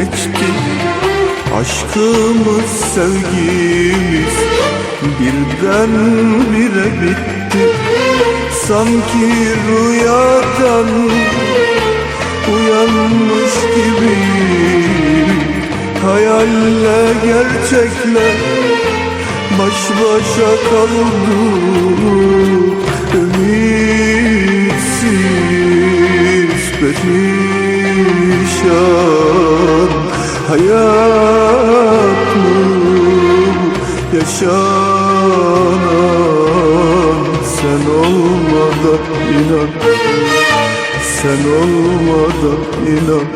geçti Aşkımız sevgimiz birden bire bitti. Sanki rüyadan uyanmış gibi Hayalle gerçekle baş başa kaldık. Ümitsiz perişan hayat mı yaşanan sen olmadan inan. Sen olmadan inan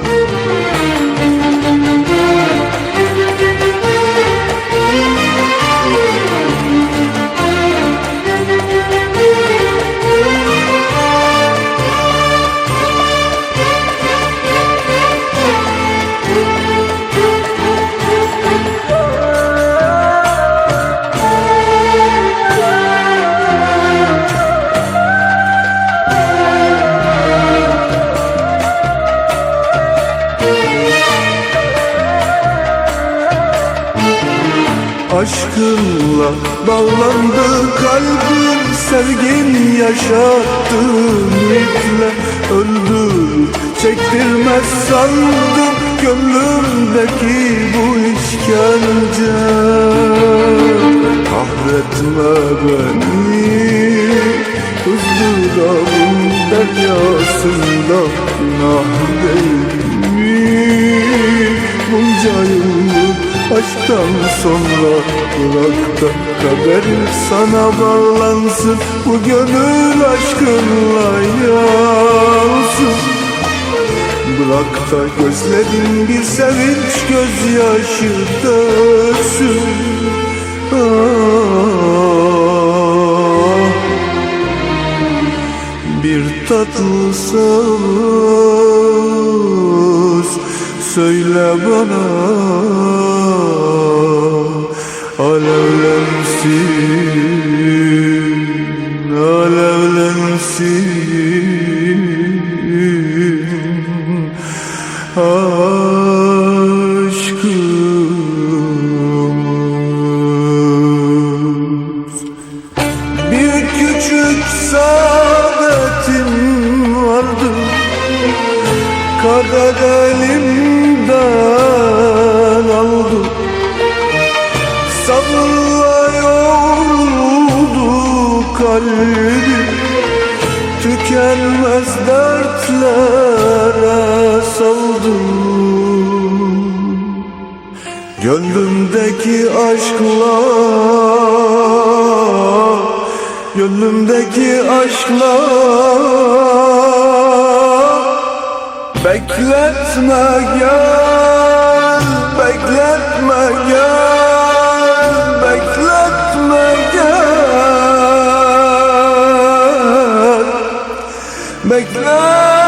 Aşkınla bağlandı kalbim Sevgin yaşattı ümitle. Öldü Çektirmez sandım gönlümdeki bu işkence. Kahretme beni ızdırabın deryasında Günah değil Aşktan sonra bırak da kader sana bağlansın. Bu gönül aşkınla yansın. Bırak da gözlerin bir sevinç gözyaşı döksün. Ah, Bir tatlı söz söyle bana küçük saadetim vardı. Kader elimden aldı. Sabırla yoğruldu kalbim. Tükenmez dertlere saldım. Gönlümdeki aşkla Gönlümdeki aşkla Bekletme gel Bekletme gel Bekletme gel. Bekletme